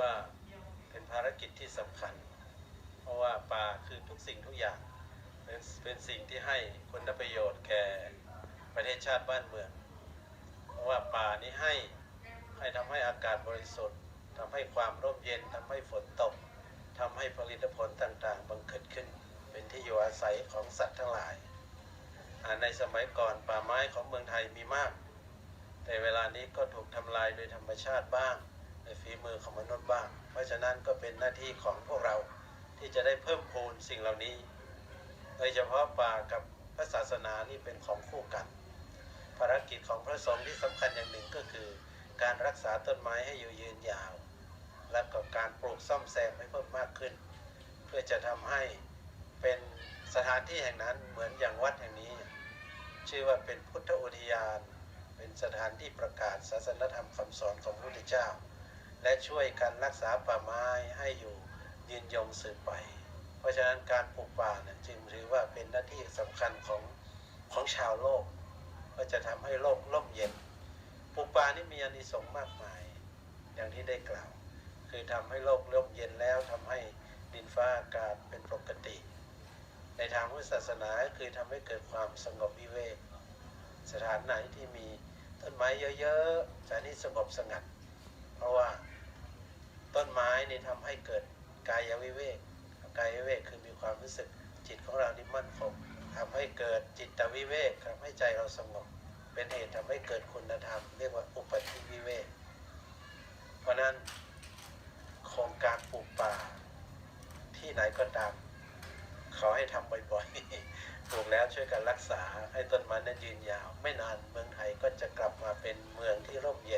ว่าเป็นภารกิจที่สำคัญ เพราะว่าป่าคือทุกสิ่งทุกอย่าง เป็นเป็นสิ่งที่ให้คุณประโยชน์แก่ประเทศชาติบ้านเมือง เพราะว่าป่านี้ให้ให้ทำให้อากาศบริสุทธิ์ทำให้ความร่มเย็นทำให้ฝนตกทำให้ผลิตผลต่างๆ บังเกิดขึ้น เป็นที่อยู่อาศัยของสัตว์ทั้งหลาย ในสมัยก่อนป่าไม้ของเมืองไทยมีมาก แต่เวลานี้ก็ถูกทำลายโดยธรรมชาติบ้าง ฝีมือของมนุษย์บ้าง เพราะฉะนั้นก็เป็นหน้าที่ของพวกเราที่จะได้เพิ่มพูนสิ่งเหล่านี้ โดยเฉพาะป่ากับพระศาสนานี่เป็นของคู่กัน ภารกิจของพระสงฆ์ที่สำคัญอย่างหนึ่งก็คือ การรักษาต้นไม้ให้อยู่ยืนยาว และก็การปลูกซ่อมแซมให้เพิ่มมากขึ้น เพื่อจะทำให้เป็นสถานที่แห่งนั้นเหมือนอย่างวัดแห่งนี้ ชื่อว่าเป็นพุทธอุทยาน เป็นสถานที่ประกาศศาสนธรรมคำสอนของพระพุทธเจ้า และช่วยกันรักษาป่าไม้ให้อยู่ยืนยงสืบไป เพราะฉะนั้นการปลูกป่าเนี่ยจึงถือว่าเป็นหน้าที่สำคัญของของชาวโลก ก็จะทำให้โลกร่มเย็นปลูกป่านี่มีอานิสงส์มากมาย อย่างที่ได้กล่าว คือทำให้โลกร่มเย็นแล้วทำให้ดินฟ้าอากาศเป็นปกติ ในทางพุทธศาสนาคือทำให้เกิดความสงบวิเวกสถานไหนที่มีต้นไม้เยอะๆจะนี่สงบสงัด เพราะว่า ต้นไม้นี่ทำให้เกิดกายวิเวกกายวิเวกคือมีความรู้สึกจิตของเรานี่มั่นคงทำให้เกิดจิตวิเวกทำให้ใจเราสงบเป็นเหตุทำให้เกิดคุณธรรม เรียกว่าอุปธิวิเวกเพราะนั้นโครงการปลูกป่าที่ไหนก็ตามเขอให้ทำบ่อยๆ ปลูกแล้วช่วยกันรักษาให้ต้นไม้นั้นยืนยาว ไม่นานเมืองไทยก็จะกลับมาเป็นเมืองที่ร่มเย็น